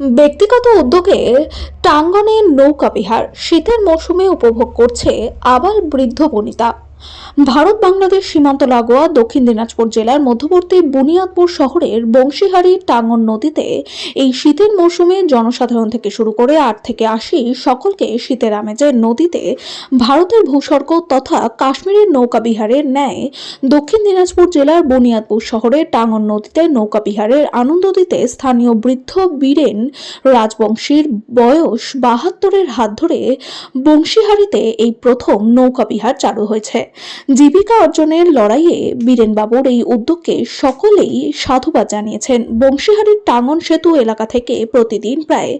ব্যক্তিগত উদ্যোগে টাঙ্গনের নৌকা বিহার শীতের মৌসুমে উপভোগ করছে আবার বৃদ্ধ বনিতা। ভারত বাংলাদেশ সীমান্ত লাগোয়া দক্ষিণ দিনাজপুর জেলার মধ্যবর্তী বুনিয়াদপুর শহরের বংশীহারি টাঙ্গন নদীতে এই শীতের মৌসুমে জনসাধারণ থেকে শুরু করে আট থেকে আশি সকলকে শীতের আমেজে নদীতে ভারতের ভূস্বর্গ তথা কাশ্মীরের নৌকা বিহারের ন্যায় দক্ষিণ দিনাজপুর জেলার বুনিয়াদপুর শহরের টাঙ্গন নদীতে নৌকা বিহারের আনন্দ দিতে স্থানীয় বৃদ্ধ বীরেন রাজবংশীর বয়স বাহাত্তরের হাত ধরে বংশীহারিতে এই প্রথম নৌকা বিহার চালু হয়েছে। জীবিকা অর্জনের লড়াইয়ে বীরেনবাবুর এই উদ্যোগকে সকলেই সাধুবাদ জানিয়েছেন। বংশীহারির টাঙ্গন সেতু এলাকা থেকে প্রতিদিন প্রায়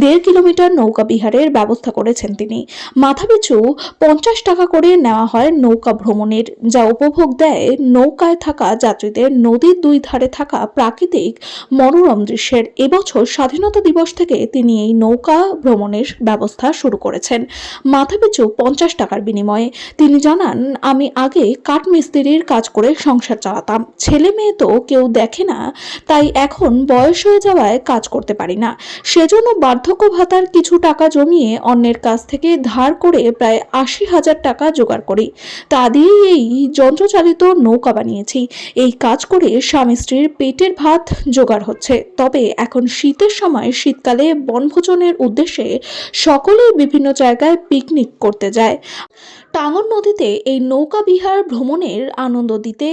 দেড় কিলোমিটার নৌকা বিহারের ব্যবস্থা করেছেন তিনি। মাথাপিছু পঞ্চাশ টাকা করে নেওয়া হয় নৌকা ভ্রমণের, যা উপভোগ দেয় নৌকায় থাকা যাত্রীদের নদীর দুই ধারে থাকা প্রাকৃতিক মনোরম দৃশ্যের। এবছর স্বাধীনতা দিবস থেকে তিনি এই নৌকা ভ্রমণের ব্যবস্থা শুরু করেছেন। মাথাপিছু পঞ্চাশ টাকার বিনিময়ে তিনি জানান আমি আগে কাঠমিস্ত্রির কাজ করে সংসার চালাতাম। ছেলে মেয়ে তো কেউ দেখে না, তাই এখন বয়স হয়ে যাওয়ায় কাজ করতে পারি না। সেজন্য বার্ধক্য ভাতার কিছু টাকা জমিয়ে অন্যের কাছ থেকে ধার করে প্রায় আশি হাজার টাকা জোগাড় করি। তা দিয়েই এই যন্ত্রচালিত নৌকা বানিয়েছি। এই কাজ করে স্বামী স্ত্রীর পেটের ভাত জোগাড় হচ্ছে। তবে এখন শীতের সময় শীতকালে বনভোজনের উদ্দেশ্যে সকলেই বিভিন্ন জায়গায় পিকনিক করতে যায়। টাঙ্গন নদীতে এই নৌকা বিহার ভ্রমণের আনন্দ দিতে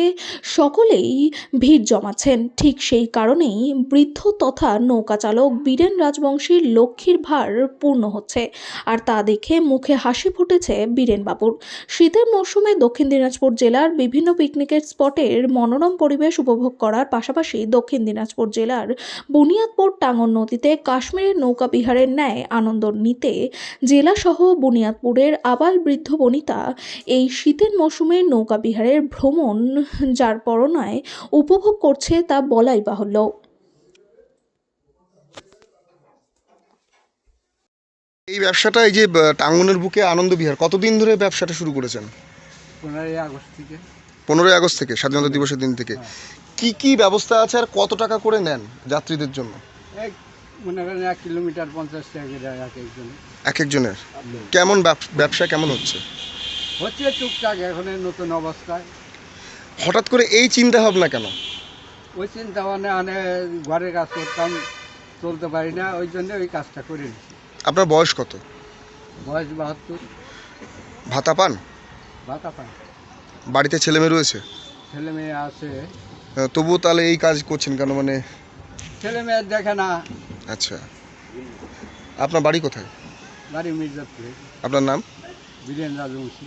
সকলেই ভিড় জমাচ্ছেন। ঠিক সেই কারণেই বৃদ্ধ তথা নৌকা চালক বীরেন রাজবংশীর লক্ষ্মীর ভার পূর্ণ হচ্ছে আর তা দেখে মুখে হাসি ফুটেছে বীরেনবাবুর শীতের মৌসুমে দক্ষিণ দিনাজপুর জেলার বিভিন্ন পিকনিকের স্পটের মনোরম পরিবেশ উপভোগ করার পাশাপাশি দক্ষিণ দিনাজপুর জেলার বুনিয়াদপুর টাঙ্গন নদীতে কাশ্মীরের নৌকা বিহারের ন্যায় আনন্দ নিতে জেলাসহ বুনিয়াদপুরের আবাল বৃদ্ধ বনিতা এই শীতের মৌসুমে নৌকা বিহারের ভ্রমণ যার পরনায় উপভোগ করছে তা বলাই বাহুল্য। এই ব্যবসাটা এই যে টাঙ্গনের বুকে আনন্দ বিহার কতদিন ধরে ব্যবসাটা শুরু করেছেন? পনেরোই আগস্ট থেকে। পনেরোই আগস্ট থেকে স্বাধীনতা দিবসের দিন থেকে। কি কি ব্যবস্থা আছে আর কত টাকা করে নেন যাত্রীদের জন্য? এক মনে করেন এক কিলোমিটার পঞ্চাশ টাকা এক একজন এক একজনের। কেমন ব্যব- ব্যবসা কেমন হচ্ছে? হচ্ছে টুকটাক এখন নতুন অবস্থায়। হঠাৎ করে এই চিন্তা ভাবনা কেন? ওই চিন্তা মানে আনে ঘরের কাজ করতাম চলতে পারি না ওই জন্য ওই কাজটা করে নিচ্ছি আপনার বয়স কত? বয়স বাহাত্তর। ভাতা পান? ভাতা পাই। বাড়িতে ছেলে মেয়ে রয়েছে? ছেলে মেয়ে আছে। তবুও তাহলে এই কাজ করছেন কেন মানে? ছেলে মেয়ে দেখে না। আচ্ছা। আপনার বাড়ি কোথায়? বাড়ি মির্জাপুরে। আপনার নাম? বীরেন রাজবংশী।